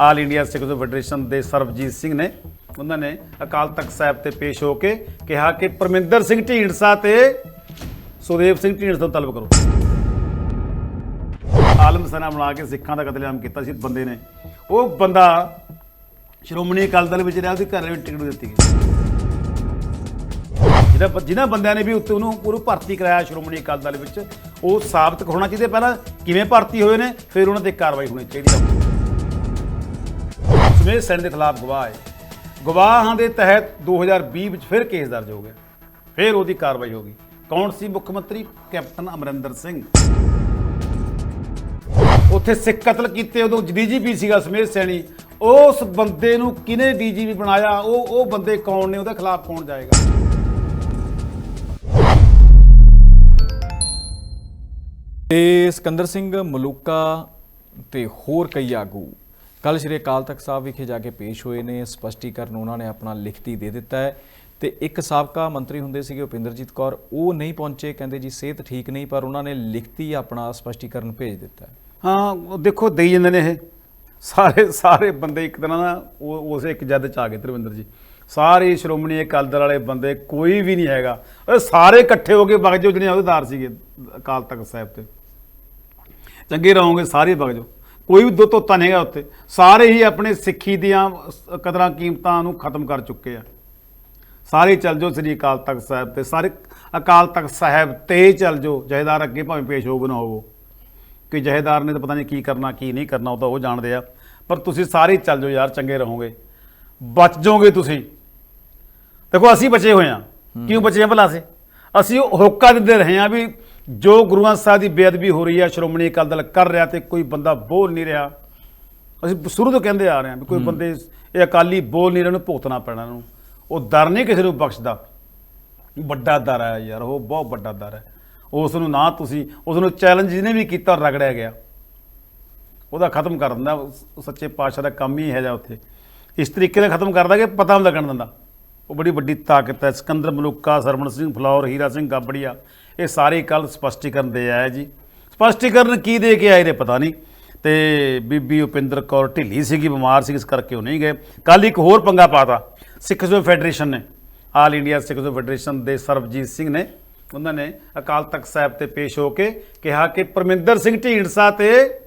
ਆਲ India ਸਿੱਖ federation ਦੇ ਸਰਬਜੀਤ ਸਿੰਘ ਨੇ, ਉਹਨਾਂ ਨੇ ਅਕਾਲ ਤਖਤ ਸਾਹਿਬ ਤੇ ਪੇਸ਼ ਹੋ ਕੇ ਕਿਹਾ ਕਿ ਪਰਮਿੰਦਰ ਸਿੰਘ ਢੀਂਡਸਾ ਤੇ ਸੁਦੇਵ ਸਿੰਘ ਢੀਂਡਸਾ ਤੋਂ ਤਲਬ ਕਰੋ। ਆਲਮ ਸਨਾ ਬਣਾ ਕੇ ਸਿੱਖਾਂ ਦਾ ਕਤਲੇਆਮ ਕੀਤਾ ਸੀ, ਬੰਦੇ ਨੇ। ਉਹ ਬੰਦਾ ਸ਼੍ਰੋਮਣੀ ਅਕਾਲੀ ਦਲ ਵਿੱਚ ਰਿਹਾ, ਉਹਦੇ ਘਰ ਵਿੱਚ ਟਿਕਟ ਦਿੱਤੀ ਗਈ। ਜਿਹੜਾ ਬ- ਜਿਨ੍ਹਾਂ ਬੰਦਿਆਂ ਨੇ ਵੀ ਉੱਤੇ ਉਹਨੂੰ ਉਹਨੂੰ ਭਰਤੀ ਕਰਾਇਆ ਸ਼੍ਰੋਮਣੀ ਅਕਾਲੀ ਦਲ ਵਿੱਚ, ਉਹ ਸਾਬਤ ਹੋਣਾ ਚਾਹੀਦਾ। ਪਹਿਲਾਂ ਕਿਵੇਂ ਭਰਤੀ ਹੋਏ ਨੇ, ਫਿਰ ਉਹਨਾਂ ਤੇ ਕਾਰਵਾਈ ਹੋਣੀ ਚਾਹੀਦੀ ਹੈ ਸਮੇਤ ਸੈਨ ਦੇ ਖਿਲਾਫ ਗਵਾਹ ਹੈ। ਗਵਾਹਾਂ ਦੇ ਤਹਿਤ 2020 ਵਿੱਚ ਫਿਰ ਕੇਸ ਦਰਜ ਹੋ ਗਿਆ। ਫਿਰ ਉਹਦੀ ਕਾਰਵਾਈ ਹੋ ਗਈ। ਕੌਣ ਸੀ ਮੁੱਖ ਮੰਤਰੀ? ਕੈਪਟਨ ਅਮਰਿੰਦਰ ਸਿੰਘ। ਉੱਥੇ ਸਿੱਖ ਕਤਲ ਕੀਤੇ, ਉਦੋਂ ਡੀਜੀਪੀ ਸੀਗਾ ਸਮੇਤ ਸੈਣੀ। ਉਸ ਬੰਦੇ ਨੂੰ ਕਿਨੇ ਡੀਜੀਪੀ ਬਣਾਇਆ? ਉਹ ਉਹ ਬੰਦੇ ਕੌਣ ਨੇ? ਉਹਦੇ ਖਿਲਾਫ ਕੌਣ ਜਾਏਗਾ? ਤੇ ਸਿਕੰਦਰ ਸਿੰਘ ਮਲੂਕਾ ਤੇ ਹੋਰ ਕਈ ਆਗੂ। ਕੱਲ ਸ਼੍ਰੀ ਅਕਾਲ ਤਖਤ ਸਾਹਿਬ ਵਿਖੇ ਜਾ ਕੇ ਪੇਸ਼ ਹੋਏ ਨੇ। ਸਪਸ਼ਟੀਕਰਨ ਉਹਨਾਂ ਨੇ ਆਪਣਾ ਲਿਖਤੀ ਦੇ ਦਿੱਤਾ ਹੈ। ਤੇ ਇੱਕ ਸਾਬਕਾ ਮੰਤਰੀ ਹੁੰਦੇ ਸੀਗੇ ਉਪਿੰਦਰਜੀਤ ਕੌਰ, ਉਹ ਨਹੀਂ ਪਹੁੰਚੇ। ਕਹਿੰਦੇ ਜੀ, ਸਿਹਤ ਠੀਕ ਨਹੀਂ, ਪਰ ਉਹਨਾਂ ਨੇ ਲਿਖਤੀ ਆਪਣਾ ਸਪਸ਼ਟੀਕਰਨ ਭੇਜ ਦਿੱਤਾ ਹੈ। ਹਾਂ ਦੇਖੋ, ਦੇਈ ਜਾਂਦੇ ਨੇ ਇਹ। ਸਾਰੇ ਸਾਰੇ ਬੰਦੇ ਇੱਕ ਤਰ੍ਹਾਂ ਦਾ ਉਹ, ਉਸੇ ਇੱਕ ਜੱਦ ਚ ਆ ਗਏ ਧਰਮਿੰਦਰ ਜੀ। ਸਾਰੇ ਸ਼੍ਰੋਮਣੀ ਅਕਾਲੀ ਦਲ ਵਾਲੇ ਬੰਦੇ, ਕੋਈ ਵੀ ਨਹੀਂ ਹੈਗਾ। ਉਹ ਸਾਰੇ ਇਕੱਠੇ ਹੋ ਕੇ ਵਗ ਜਾਓ ਜਿਹੜੇ ਅਹੁਦੇਦਾਰ ਸੀਗੇ ਅਕਾਲ ਤਖਤ ਸਾਹਿਬ ਤੇ। ਚੰਗੇ ਰਹੋਗੇ, ਸਾਰੇ ਬਗਜੋ ਕੋਈ ਵੀ ਦੋ ਤੋਤਾ ਨਹੀਂ ਹੈਗਾ ਉੱਥੇ। ਸਾਰੇ ਹੀ ਆਪਣੇ ਸਿੱਖੀ ਦੀਆਂ ਕਦਰਾਂ ਕੀਮਤਾਂ ਨੂੰ ਖਤਮ ਕਰ ਚੁੱਕੇ ਆ। ਸਾਰੇ ਚੱਲ ਜਾਓ ਸ੍ਰੀ ਅਕਾਲ ਤਖਤ ਸਾਹਿਬ ਤੇ। ਸਾਰੇ ਅਕਾਲ ਤਖਤ ਸਾਹਿਬ ਤੇ ਚੱਲ ਜਾਓ। ਜਹੇਦਾਰ ਅੱਗੇ ਭਾਵੇਂ ਪੇਸ਼ ਹੋਵੋ ਨਾ ਹੋਵੋ ਕਿ ਜਹੇਦਾਰ ਨੇ ਤਾਂ ਪਤਾ ਨਹੀਂ ਕੀ ਕਰਨਾ, ਕੀ ਨਹੀਂ ਕਰਨਾ, ਉਹ ਤਾਂ ਉਹ ਜਾਣਦੇ ਆ। ਪਰ ਤੁਸੀਂ ਸਾਰੇ ਚੱਲ ਜਾਓ ਯਾਰ, ਚੰਗੇ ਰਹੋਗੇ। ਬਚ ਜਾਓਗੇ ਤੁਸੀਂ। ਦੇਖੋ, ਅਸੀਂ ਬਚੇ ਹੋਏ ਆ। ਕਿਉਂ ਬਚੇ ਆ ਭਲਾ ਅਸੀਂ? ਅਸੀਂ ਉਹ ਹੋਕਾ ਦਿੰਦੇ ਰਹੇ ਆ ਵੀ ਜੋ ਗੁਰੂਆਂ ਸਾਹਿਬ ਦੀ ਬੇਅਦਬੀ ਹੋ ਰਹੀ ਆ ਸ਼੍ਰੋਮਣੀ ਅਕਾਲੀ ਦਲ ਕਰ ਰਿਹਾ ਤੇ ਕੋਈ ਬੰਦਾ ਬੋਲ ਨਹੀਂ ਰਿਹਾ। ਅਸੀਂ ਸ਼ੁਰੂ ਤੋਂ ਕਹਿੰਦੇ ਆ ਰਹੇ ਹਾਂ ਵੀ ਕੋਈ ਬੰਦੇ ਇਹ ਅਕਾਲੀ ਬੋਲ ਨਹੀਂ ਰਹੇ ਨੂੰ ਭੁਗਤਣਾ ਪੈਣਾ ਇਹਨੂੰ ਉਹ ਦਰ ਨਹੀਂ ਕਿਸੇ ਨੂੰ ਬਖਸ਼ਦਾ। ਵੱਡਾ ਦਰ ਹੈ ਯਾਰ ਉਹ ਬਹੁਤ ਵੱਡਾ ਦਰ ਹੈ। ਉਸ ਨੂੰ ਨਾ ਤੁਸੀਂ ਉਸ ਨੂੰ ਚੈਲੰਜ ਜਿਹਨੇ ਵੀ ਕੀਤਾ ਰਗੜਿਆ ਗਿਆ। ਉਹਦਾ ਖਤਮ ਕਰ ਦਿੰਦਾ ਸੱਚੇ ਪਾਤਸ਼ਾਹ ਦਾ ਕੰਮ ਹੀ ਹੈ ਜਾ ਉੱਥੇ। ਇਸ ਤਰੀਕੇ ਨਾਲ ਖਤਮ ਕਰਦਾ ਕਿ ਪਤਾ ਨਹੀਂ ਲੱਗਣ ਦਿੰਦਾ ਉਹ ਬੜੀ ਵੱਡੀ ਤਾਕਤ ਹੈ। ਸਿਕੰਦਰ ਮਲੂਕਾ, ਸਰਵਣ ਸਿੰਘ ਫਲੌਰ, ਹੀਰਾ ਸਿੰਘ ਗਾਬੜੀਆ, ਇਹ ਸਾਰੇ ਕੱਲ ਸਪਸ਼ਟੀਕਰਨ ਦੇ ਆਇਆ ਜੀ। ਸਪਸ਼ਟੀਕਰਨ ਕੀ ਦੇ ਕੇ ਆਏ ਨੇ ਪਤਾ ਨਹੀਂ। ਤੇ ਬੀਬੀ ਉਪਿੰਦਰ ਕੌਰ ਢਿੱਲੀ ਸੀਗੀ, ਬਿਮਾਰ ਸੀ, ਇਸ ਕਰਕੇ ਉਹ ਨਹੀਂ ਗਏ। ਕੱਲ ਇੱਕ ਹੋਰ ਪੰਗਾ ਪਾਤਾ, ਸਿੱਖ ਜੋ ਫੈਡਰੇਸ਼ਨ ਨੇ। ਆਲ ਇੰਡੀਆ ਸਿੱਖ ਜੋ ਫੈਡਰੇਸ਼ਨ ਦੇ ਸਰਬਜੀਤ ਸਿੰਘ ਨੇ, ਉਹਨਾਂ ਨੇ ਅਕਾਲ ਤਖਤ ਸਾਹਿਬ ਤੇ ਪੇਸ਼ ਹੋ ਕੇ ਕਿਹਾ ਕਿ ਪਰਮਿੰਦਰ ਸਿੰਘ ਢੀਂਡਸਾ ਤੇ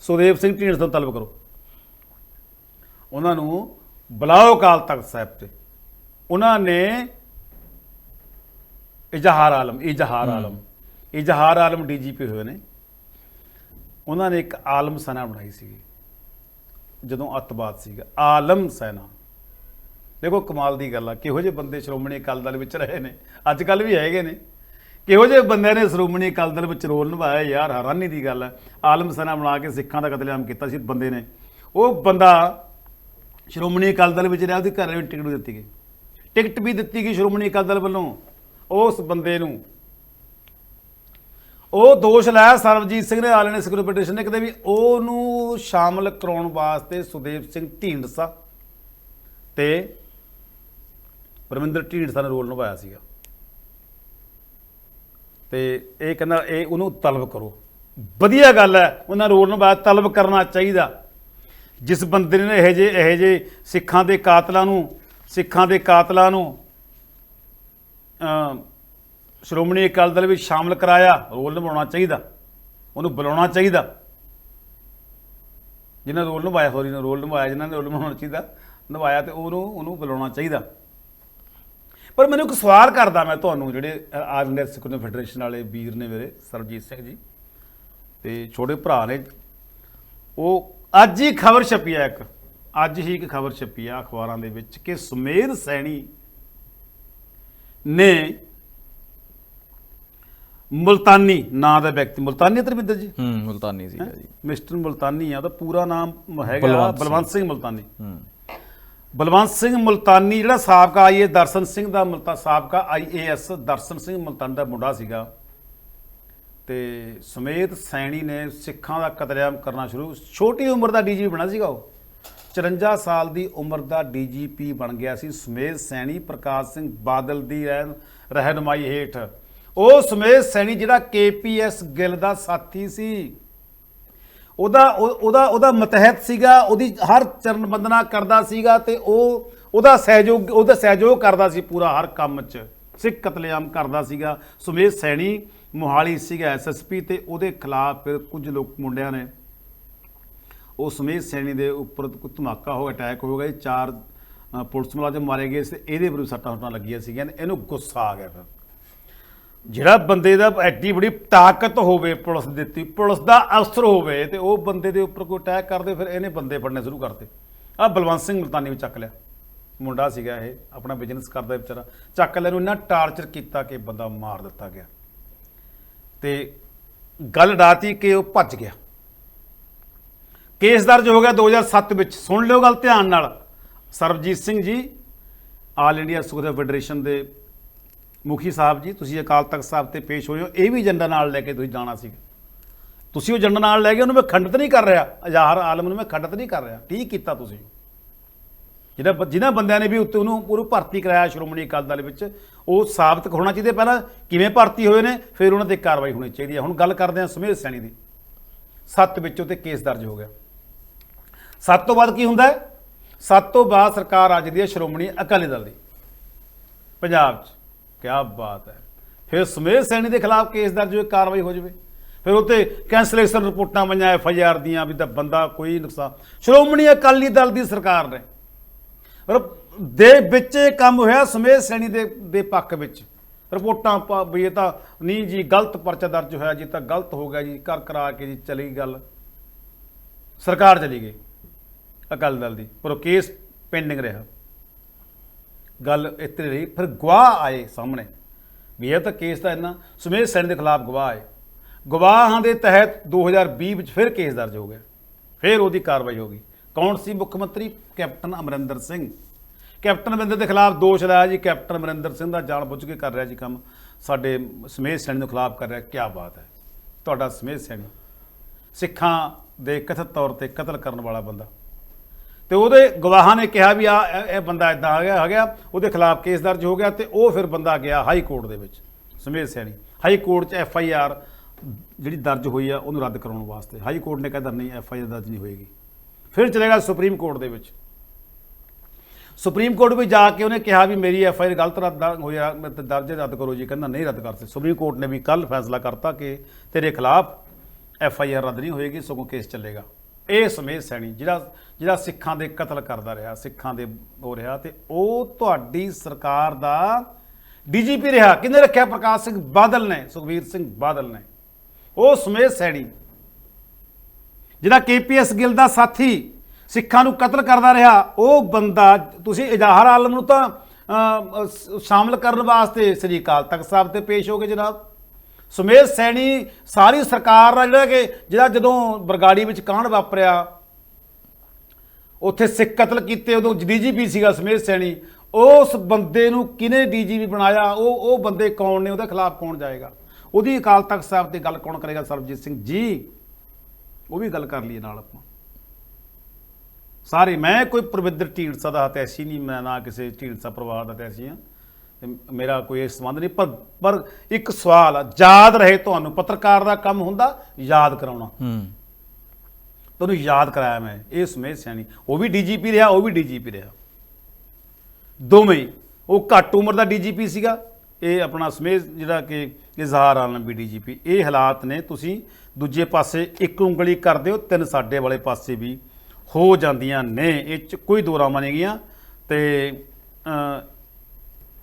ਸੁਦੇਵ ਸਿੰਘ ਢੀਂਡਸਾ ਤੋਂ ਤਲਬ ਕਰੋ। ਉਹਨਾਂ ਨੂੰ ਬੁਲਾਓ ਅਕਾਲ ਤਖਤ ਸਾਹਿਬ ਤੇ। ਉਹਨਾਂ ਨੇ ਇਜ਼ਹਾਰ ਆਲਮ ਇਜ਼ਹਾਰ ਆਲਮ। ਇਜ਼ਹਾਰ ਆਲਮ ਡੀਜੀਪੀ ਹੋਏ ਨੇ। ਉਹਨਾਂ ਨੇ ਇੱਕ ਆਲਮ ਸੈਨਾ ਬਣਾਈ ਸੀ ਜਦੋਂ ਅੱਤਵਾਦ ਸੀਗਾ। ਆਲਮ ਸੈਨਾ। ਦੇਖੋ ਕਮਾਲ ਦੀ ਗੱਲ ਆ ਕਿਹੋ ਜਿਹੇ ਬੰਦੇ ਸ਼੍ਰੋਮਣੀ ਅਕਾਲੀ ਦਲ ਵਿੱਚ ਰਹੇ ਨੇ। ਅੱਜ ਕੱਲ ਵੀ ਹੈਗੇ ਨੇ। ਕਿਹੋ ਜਿਹੇ ਬੰਦਿਆਂ ਨੇ ਸ਼੍ਰੋਮਣੀ ਅਕਾਲੀ ਦਲ ਵਿੱਚ ਰੋਲ ਨਿਭਾਇਆ ਯਾਰ ਹੈਰਾਨੀ ਦੀ ਗੱਲ ਹੈ ਆਲਮ ਸੈਨਾ ਬਣਾ ਕੇ ਸਿੱਖਾਂ ਦਾ ਕਤਲੇਆਮ ਕੀਤਾ ਸੀ ਬੰਦੇ ਨੇ। ਉਹ ਬੰਦਾ ਸ਼੍ਰੋਮਣੀ ਅਕਾਲੀ ਦਲ ਵਿੱਚ ਰਿਹਾ ਉਹਦੇ ਘਰ ਵਿੱਚ ਟਿਕਟ ਦਿੱਤੀ ਗਈ। ਟਿਕਟ ਵੀ ਦਿੱਤੀ ਗਈ ਸ਼੍ਰੋਮਣੀ ਅਕਾਲੀ ਦਲ ਵੱਲੋਂ ਉਸ ਬੰਦੇ ਨੂੰ। ਉਹ ਦੋਸ਼ ਲਾਇਆ ਸਰਬਜੀਤ ਸਿੰਘ ਨੇ ਆਲਣੇ ਸਿਕਿਉਰਿਟੀ ਫੈਡਰੇਸ਼ਨ ਨੇ, ਕਿਤੇ ਵੀ ਉਹਨੂੰ ਸ਼ਾਮਲ ਕਰਾਉਣ ਵਾਸਤੇ ਸੁਦੇਵ ਸਿੰਘ ਢੀਂਡਸਾ ਤੇ ਪਰਮਿੰਦਰ ਢੀਂਡਸਾ ਨੇ ਰੋਲ ਨਿਭਾਇਆ ਸੀਗਾ। ਤੇ ਇਹ ਕਹਿੰਦਾ, ਇਹ ਉਹਨੂੰ ਤਲਬ ਕਰੋ। ਵਧੀਆ ਗੱਲ ਹੈ, ਉਹਨਾਂ ਰੋਲ ਨਿਭਾਇਆ, ਤਲਬ ਕਰਨਾ ਚਾਹੀਦਾ। ਜਿਸ ਬੰਦੇ ਨੇ ਇਹ ਜੇ ਇਹ ਜੇ ਸਿੱਖਾਂ ਦੇ ਕਾਤਲਾਂ ਨੂੰ ਸਿੱਖਾਂ ਦੇ ਕਾਤਲਾਂ ਨੂੰ ਸ਼੍ਰੋਮਣੀ ਅਕਾਲੀ ਦਲ ਵਿੱਚ ਸ਼ਾਮਲ ਕਰਾਇਆ, ਰੋਲ ਨਿਭਾਉਣਾ ਚਾਹੀਦਾ, ਉਹਨੂੰ ਬੁਲਾਉਣਾ ਚਾਹੀਦਾ। ਜਿਨ੍ਹਾਂ ਰੋਲ ਨਿਭਾਇਆ ਹੋਰੀ ਨੇ ਰੋਲ ਨਿਭਾਇਆ ਜਿਨ੍ਹਾਂ ਨੇ ਰੋਲ ਨਿਭਾਉਣਾ ਚਾਹੀਦਾ, ਨਿਭਾਇਆ ਤੇ ਉਹਨੂੰ ਉਹਨੂੰ ਬੁਲਾਉਣਾ ਚਾਹੀਦਾ। ਪਰ ਮੈਨੂੰ ਇੱਕ ਸਵਾਲ ਕਰਦਾ ਮੈਂ ਤੁਹਾਨੂੰ, ਜਿਹੜੇ ਆਲ ਇੰਡੀਆ ਸਿੱਖ ਫੈਡਰੇਸ਼ਨ ਵਾਲੇ ਵੀਰ ਨੇ ਮੇਰੇ, ਸਰਬਜੀਤ ਸਿੰਘ ਜੀ, ਤੇ ਛੋਟੇ ਭਰਾ ਨੇ, ਉਹ ਅੱਜ ਹੀ ਖਬਰ ਛਪੀ ਹੈ ਇੱਕ। ਅੱਜ ਹੀ ਇੱਕ ਖਬਰ ਛਪੀ ਆ ਅਖਬਾਰਾਂ ਦੇ ਵਿੱਚ ਕਿ ਸੁਮੇਧ ਸੈਣੀ ਨੇ ਮੁਲਤਾਨੀ ਨਾਂ ਦਾ ਵਿਅਕਤੀ ਮੁਲਤਾਨੀ ਤਰਵਿੰਦਰ ਜੀ? ਹੂੰ ਮੁਲਤਾਨੀ ਸੀਗਾ ਜੀ। ਮਿਸਟਰ ਮੁਲਤਾਨੀ ਆ ਉਹਦਾ ਪੂਰਾ ਨਾਮ ਹੈਗਾ ਬਲਵੰਤ ਸਿੰਘ। ਮੁਲਤਾਨੀ। ਹੂੰ। ਬਲਵੰਤ ਸਿੰਘ ਮੁਲਤਾਨੀ ਜਿਹੜਾ ਸਾਬਕਾ ਆਈਏ ਦਰਸ਼ਨ ਸਿੰਘ ਦਾ ਮੁਲਤਾ ਸਾਬਕਾ ਆਈਏਐਸ ਦਰਸ਼ਨ ਸਿੰਘ ਮੁਲਤਾਨੀ ਦਾ ਮੁੰਡਾ ਸੀਗਾ। ਤੇ ਸਮੇਤ ਸੈਣੀ ਨੇ ਸਿੱਖਾਂ ਦਾ ਕਤਲੇਆਮ ਕਰਨਾ ਸ਼ੁਰੂ ਛੋਟੀ ਉਮਰ ਦਾ ਡੀਜੀਪੀ ਬਣਾ ਸੀਗਾ ਉਹ। 54 ਸਾਲ ਦੀ ਉਮਰ ਦਾ ਡੀਜੀਪੀ ਬਣ ਗਿਆ ਸੀ ਸੁਮੇਧ ਸੈਣੀ। ਪ੍ਰਕਾਸ਼ ਸਿੰਘ ਬਾਦਲ ਦੀ ਰਹਿਨ- ਰਹਿਨੁਮਾਈ ਹੇਠ। ਉਹ ਸੁਮੇਧ ਸੈਣੀ ਜਿਹੜਾ ਕੇਪੀਐਸ ਗਿੱਲ ਦਾ ਸਾਥੀ ਸੀ। ਉਹਦਾ ਉਹ- ਉਹਦਾ ਉਹਦਾ ਮਤਹਿਤ ਸੀਗਾ, ਉਹਦੀ ਹਰ ਚਰਨ ਬੰਦਨਾ ਕਰਦਾ ਸੀਗਾ ਤੇ ਉਹ ਉਹਦਾ ਸਹਿਯੋਗ ਉਹਦਾ ਸਹਿਯੋਗ ਕਰਦਾ ਸੀ ਪੂਰਾ ਹਰ ਕੰਮ 'ਚ। ਸਿੱਖ ਕਤਲੇਆਮ ਕਰਦਾ ਸੀਗਾ। ਸੁਮੇਧ ਸੈਣੀ ਮੋਹਾਲੀ ਸੀਗਾ ਐਸਐਸਪੀ ਤੇ ਉਹਦੇ ਖਿਲਾਫ ਫਿਰ ਕੁਝ ਲੋਕ ਮੁੰਡਿਆਂ ਨੇ ਉਹ ਸਮੇਤ ਸੈਣੀ ਦੇ ਉੱਪਰ ਕੋਈ ਧਮਾਕਾ ਹੋ, ਅਟੈਕ ਹੋ ਗਿਆ ਚਾਰ ਪੁਲਿਸ ਮੁਲਾਜ਼ਮ ਮਾਰੇ ਗਏ ਸੀ। ਤੇ ਇਹਦੇ ਵਿਰੁੱਧ ਸੱਟਾਂ ਸੁੱਟਾਂ ਲੱਗੀਆਂ ਸੀਗੀਆਂ ਇਹਨੂੰ ਗੁੱਸਾ ਆ ਗਿਆ ਫਿਰ। ਜਿਹੜਾ ਬੰਦੇ ਦਾ ਐਡੀ ਬੜੀ ਤਾਕਤ ਹੋਵੇ ਪੁਲਿਸ ਦਿੱਤੀ, ਪੁਲਿਸ ਦਾ ਅਫਸਰ ਹੋਵੇ ਤੇ ਉਹ ਬੰਦੇ ਦੇ ਉੱਪਰ ਕੋਈ ਅਟੈਕ ਕਰਦੇ, ਫਿਰ ਇਹਨੇ ਬੰਦੇ ਫੜਨੇ ਸ਼ੁਰੂ ਕਰਤੇ। ਆ ਬਲਵੰਤ ਸਿੰਘ ਮਲਤਾਨੀ ਵੀ ਚੱਕ ਲਿਆ। ਮੁੰਡਾ ਸੀਗਾ ਇਹ, ਆਪਣਾ ਬਿਜ਼ਨਸ ਕਰਦਾ ਵਿਚਾਰਾ। ਚੱਕ ਲੈ ਨੂੰ ਇੰਨਾ ਟਾਰਚਰ ਕੀਤਾ ਕਿ ਬੰਦਾ ਮਾਰ ਦਿੱਤਾ ਗਿਆ। ਤੇ ਗੱਲ ਡਾਤੀ ਕਿ ਉਹ ਭੱਜ ਗਿਆ। ਕੇਸ ਦਰਜ ਹੋ ਗਿਆ 2007 ਵਿੱਚ। ਸੁਣ ਲਿਓ ਗੱਲ ਧਿਆਨ ਨਾਲ। Sarabjit Singh ji, all India Sukhdev federation ਦੇ ਮੁਖੀ ਸਾਹਿਬ ਜੀ, ਤੁਸੀਂ ਅਕਾਲ ਤਖਤ ਸਾਹਿਬ ਤੇ ਪੇਸ਼ ਹੋਏ ਹੋ। ਇਹ ਵੀ ਏਜੰਡਾ ਨਾਲ ਲੈ ਕੇ ਤੁਸੀਂ ਜਾਣਾ ਸੀ। ਤੁਸੀਂ ਉਹ ਏਜੰਡਾ ਨਾਲ ਲੈ ਕੇ ਉਹਨੂੰ ਮੈਂ ਖੰਡਿਤ ਨਹੀਂ ਕਰ ਰਿਹਾ। ਅਜ਼ਾਹਰ ਆਲਮ ਨੂੰ ਮੈਂ ਖੰਡਿਤ ਨਹੀਂ ਕਰ ਰਿਹਾ। ਠੀਕ ਕੀਤਾ ਤੁਸੀਂ। ਜਿਹੜਾ ਬ- ਜਿਨ੍ਹਾਂ ਬੰਦਿਆਂ ਨੇ ਵੀ ਉੱਤੇ ਉਹਨੂੰ ਪੂਰੀ ਭਰਤੀ ਕਰਾਇਆ ਸ਼੍ਰੋਮਣੀ ਅਕਾਲੀ ਦਲ ਵਿੱਚ, ਉਹ ਸਾਬਤ ਹੋਣਾ ਚਾਹੀਦਾ ਪਹਿਲਾਂ। ਕਿਵੇਂ ਭਰਤੀ ਹੋਏ ਨੇ, ਫਿਰ ਉਹਨਾਂ ਤੇ ਕਾਰਵਾਈ ਹੋਣੀ ਚਾਹੀਦੀ ਹੈ। ਹੁਣ ਗੱਲ ਕਰਦੇ ਹਾਂ ਸੁਮੇਧ ਸੈਣੀ ਦੀ। ਸੱਤ ਵਿੱਚੋਂ ਤੇ ਕੇਸ ਦਰਜ ਹੋ ਗਿਆ। ਸੱਤ ਤੋਂ ਬਾਅਦ ਕੀ ਹੁੰਦਾ ਹੈ? ਸੱਤ ਤੋਂ ਬਾਅਦ ਸਰਕਾਰ ਆ ਜਾਂਦੀ ਹੈ ਸ਼੍ਰੋਮਣੀ ਅਕਾਲੀ ਦਲ ਦੀ। ਪੰਜਾਬ 'ਚ। ਕੀ ਬਾਤ ਹੈ। ਫਿਰ ਸੁਮੇਧ ਸੈਣੀ ਦੇ ਖਿਲਾਫ ਕੇਸ ਦਰਜ ਹੋਏ, ਕਾਰਵਾਈ ਹੋ ਜਾਵੇ। ਫਿਰ ਉੱਤੇ ਕੈਂਸਲੇਸ਼ਨ ਰਿਪੋਰਟਾਂ ਪਈਆਂ, ਐਫ ਆਈ ਆਰ ਦੀਆਂ, ਵੀ ਤਾਂ ਬੰਦਾ ਕੋਈ ਨੁਕਸਾਨ। ਸ਼੍ਰੋਮਣੀ ਅਕਾਲੀ ਦਲ ਦੀ ਸਰਕਾਰ ਨੇ। ਪਰ ਦੇ ਵਿੱਚ ਇਹ ਕੰਮ ਹੋਇਆ ਸਮੇਤ ਸੈਣੀ ਦੇ ਦੇ ਪੱਖ ਵਿੱਚ। ਰਿਪੋਰਟਾਂ ਪਾ- ਵੀ ਇਹ ਤਾਂ ਨਹੀਂ ਜੀ, ਗਲਤ ਪਰਚਾ ਦਰਜ ਹੋਇਆ ਜੀ, ਤਾਂ ਗਲਤ ਹੋ ਗਿਆ ਜੀ ਕਰ ਕਰਾ ਕੇ ਜੀ, ਚਲੀ ਗੱਲ। ਸਰਕਾਰ ਚਲੀ ਗਈ। ਅਕਾਲੀ ਦਲ ਦੀ, ਪਰ ਉਹ ਕੇਸ ਪੈਂਡਿੰਗ ਰਿਹਾ। ਗੱਲ ਇੱਥੇ ਰਹੀ, ਫਿਰ ਗਵਾਹ ਆਏ ਸਾਹਮਣੇ। ਵੀ ਇਹ ਤਾਂ ਕੇਸ ਤਾਂ ਇੰਨਾ, ਸੁਮੇਧ ਸੈਣੀ ਦੇ ਖਿਲਾਫ ਗਵਾਹ ਆਏ। ਗਵਾਹਾਂ ਦੇ ਤਹਿਤ 2020 ਵਿੱਚ ਫਿਰ ਕੇਸ ਦਰਜ ਹੋ ਗਿਆ। ਫਿਰ ਉਹਦੀ ਕਾਰਵਾਈ ਹੋ ਗਈ। ਕੌਣ ਸੀ ਮੁੱਖ ਮੰਤਰੀ? ਕੈਪਟਨ ਅਮਰਿੰਦਰ ਸਿੰਘ। ਕੈਪਟਨ ਅਮਰਿੰਦਰ ਦੇ ਖਿਲਾਫ ਦੋਸ਼ ਲਾਇਆ ਜੀ, ਕੈਪਟਨ ਅਮਰਿੰਦਰ ਸਿੰਘ ਦਾ ਜਾਣ ਬੁੱਝ ਕੇ ਕਰ ਰਿਹਾ ਜੀ ਕੰਮ। ਸਾਡੇ ਸਮੇਧ ਸੈਣੀ ਦੇ ਖਿਲਾਫ ਕਰ ਰਿਹਾ ਕੀ ਬਾਤ ਹੈ। ਤੁਹਾਡਾ ਸਮੇਧ ਸੈਣੀ। ਸਿੱਖਾਂ ਦੇ ਕਥਿਤ ਤੌਰ ਤੇ ਕਤਲ ਕਰਨ ਵਾਲਾ ਬੰਦਾ। ਤੇ ਉਹਦੇ ਗਵਾਹਾਂ ਨੇ ਕਿਹਾ ਵੀ ਆ, ਇਹ ਬੰਦਾ ਇਦਾਂ ਆ ਗਿਆ ਆ ਗਿਆ, ਉਹਦੇ ਖਿਲਾਫ ਕੇਸ ਦਰਜ ਹੋ ਗਿਆ ਤੇ ਉਹ ਫਿਰ ਬੰਦਾ ਗਿਆ ਹਾਈ ਕੋਰਟ ਦੇ ਵਿੱਚ ਸਮੇਤ ਸੈਣੀ। ਹਾਈ ਕੋਰਟ 'ਚ ਐਫ ਆਈ ਆਰ ਜਿਹੜੀ ਦਰਜ ਹੋਈ ਆ, ਉਹਨੂੰ ਰੱਦ ਕਰਾਉਣ ਵਾਸਤੇ। ਹਾਈ ਕੋਰਟ ਨੇ ਕਹਿੰਦਾ ਨਹੀਂ, ਐਫ ਆਈ ਆਰ ਦਰਜ ਨਹੀਂ ਹੋਏਗੀ। ਫਿਰ ਚਲੇਗਾ ਸੁਪਰੀਮ ਕੋਰਟ ਦੇ ਵਿੱਚ। ਸੁਪਰੀਮ ਕੋਰਟ ਵਿੱਚ ਜਾ ਕੇ ਉਹਨੇ ਕਿਹਾ ਵੀ ਮੇਰੀ ਐਫ ਆਈ ਆਰ ਗਲਤ ਰੱਦ ਹੋਇਆ, ਮੈਂ ਤੇ ਦਰਜ ਰੱਦ ਕਰੋ ਜੀ, ਕਹਿੰਦਾ ਨਹੀਂ ਰੱਦ ਕਰ ਸਕਦੇ ਸੁਪਰੀਮ ਕੋਰਟ ਨੇ ਵੀ ਕੱਲ ਫੈਸਲਾ ਕਰਤਾ ਕਿ ਤੇਰੇ ਖਿਲਾਫ ਐਫ ਆਈ ਆਰ ਰੱਦ ਨਹੀਂ ਹੋਏਗੀ, ਸਗੋਂ ਕੇਸ ਚੱਲੇਗਾ। ਇਹ ਸਮੇਤ ਸੈਣੀ ਜਿਹੜਾ ਜਿਹੜਾ ਸਿੱਖਾਂ ਦੇ ਕਤਲ ਕਰਦਾ ਰਿਹਾ ਸਿੱਖਾਂ ਦੇ ਹੋ ਰਿਹਾ ਤੇ ਉਹ ਤੁਹਾਡੀ ਸਰਕਾਰ ਦਾ ਡੀਜੀਪੀ ਰਿਹਾ। ਕਿਹਨੇ ਰੱਖਿਆ? ਪ੍ਰਕਾਸ਼ ਸਿੰਘ ਬਾਦਲ ਨੇ ਸੁਖਵੀਰ ਸਿੰਘ ਬਾਦਲ ਨੇ। ਉਹ ਸਮੇਤ ਸੈਣੀ ਜਿਹੜਾ ਕੇਪੀਐਸ ਗਿੱਲ ਦਾ ਸਾਥੀ ਸਿੱਖਾਂ ਨੂੰ ਕਤਲ ਕਰਦਾ ਰਿਹਾ ਉਹ ਬੰਦਾ ਤੁਸੀਂ ਇਜ਼ਾਹਰ ਆਲਮ ਨੂੰ ਤਾਂ ਅਹ, ਸ਼ਾਮਲ ਕਰਨ ਵਾਸਤੇ ਸ੍ਰੀ ਅਕਾਲ ਤਖਤ ਸਾਹਿਬ ਤੇ ਪੇਸ਼ ਹੋ ਗਏ ਜਨਾਬ। ਸੁਮੇਧ ਸੈਣੀ ਸਾਰੀ ਸਰਕਾਰ ਦਾ ਜਿਹੜਾ ਕਿ ਜਿਹੜਾ ਜਦੋਂ ਬਰਗਾੜੀ ਵਿੱਚ ਕਾਂਡ ਵਾਪਰਿਆ, ਉੱਥੇ ਸਿੱਖ ਕਤਲ ਕੀਤੇ, ਉਦੋਂ ਡੀਜੀਪੀ ਸੀਗਾ ਸੁਮੇਧ ਸੈਣੀ, ਉਸ ਬੰਦੇ ਨੂੰ ਕਿਨੇ ਡੀਜੀਪੀ ਬਣਾਇਆ, ਉਹ ਉਹ ਬੰਦੇ ਕੌਣ ਨੇ, ਉਹਦੇ ਖਿਲਾਫ ਕੌਣ ਜਾਏਗਾ? ਉਹਦੀ ਅਕਾਲ ਤਖਤ ਸਾਹਿਬ ਤੇ ਗੱਲ ਕੌਣ ਕਰੇਗਾ ਸਰਬਜੀਤ ਸਿੰਘ ਜੀ? ਉਹ ਵੀ ਗੱਲ ਕਰ ਲਈਏ ਨਾਲ ਆਪਾਂ। ਸਾਰੇ, ਮੈਂ ਕੋਈ ਪ੍ਰਵਿੱਦਰ ਢੀਂਡਸਾ ਦਾ ਹਤੈਸ਼ੀ ਨਹੀਂ, ਮੈਂ ਨਾ ਕਿਸੇ ਢੀਂਡਸਾ ਪਰਿਵਾਰ ਦਾ ਹਤੈਸ਼ੀ ਹਾਂ। ਮੇਰਾ ਕੋਈ ਇਸ ਸੰਬੰਧ ਨਹੀਂ ਪਰ ਪਰ ਇੱਕ ਸਵਾਲ ਆ ਯਾਦ ਰਹੇ ਤੁਹਾਨੂੰ ਪੱਤਰਕਾਰ ਦਾ ਕੰਮ ਹੁੰਦਾ ਯਾਦ ਕਰਾਉਣਾ ਹੂੰ ਤੁਹਾਨੂੰ ਯਾਦ ਕਰਾਇਆ ਮੈਂ ਇਹ ਸਮੇਧ ਸੈਣੀ ਉਹ ਵੀ ਡੀਜੀਪੀ ਰਿਹਾ ਉਹ ਵੀ ਡੀਜੀਪੀ ਰਿਹਾ ਦੋਵੇਂ। ਉਹ ਘੱਟ ਉਮਰ ਦਾ ਡੀਜੀਪੀ ਸੀਗਾ ਇਹ ਆਪਣਾ ਸਮੇਧ ਜਿਹੜਾ ਕਿ ਇਜ਼ਹਾਰ ਆਲਮ ਵੀ ਡੀਜੀਪੀ ਇਹ ਹਾਲਾਤ ਨੇ ਤੁਸੀਂ ਦੂਜੇ ਪਾਸੇ ਇੱਕ ਉਂਗਲੀ ਕਰਦੇ ਹੋ ਤਿੰਨ ਸਾਡੇ ਵਾਲੇ ਪਾਸੇ ਵੀ ਹੋ ਜਾਂਦੀਆਂ ਨੇ ਇਹ ਚ ਕੋਈ ਦੋ ਰਾਮਾਂ ਨਹੀਂ ਤੇ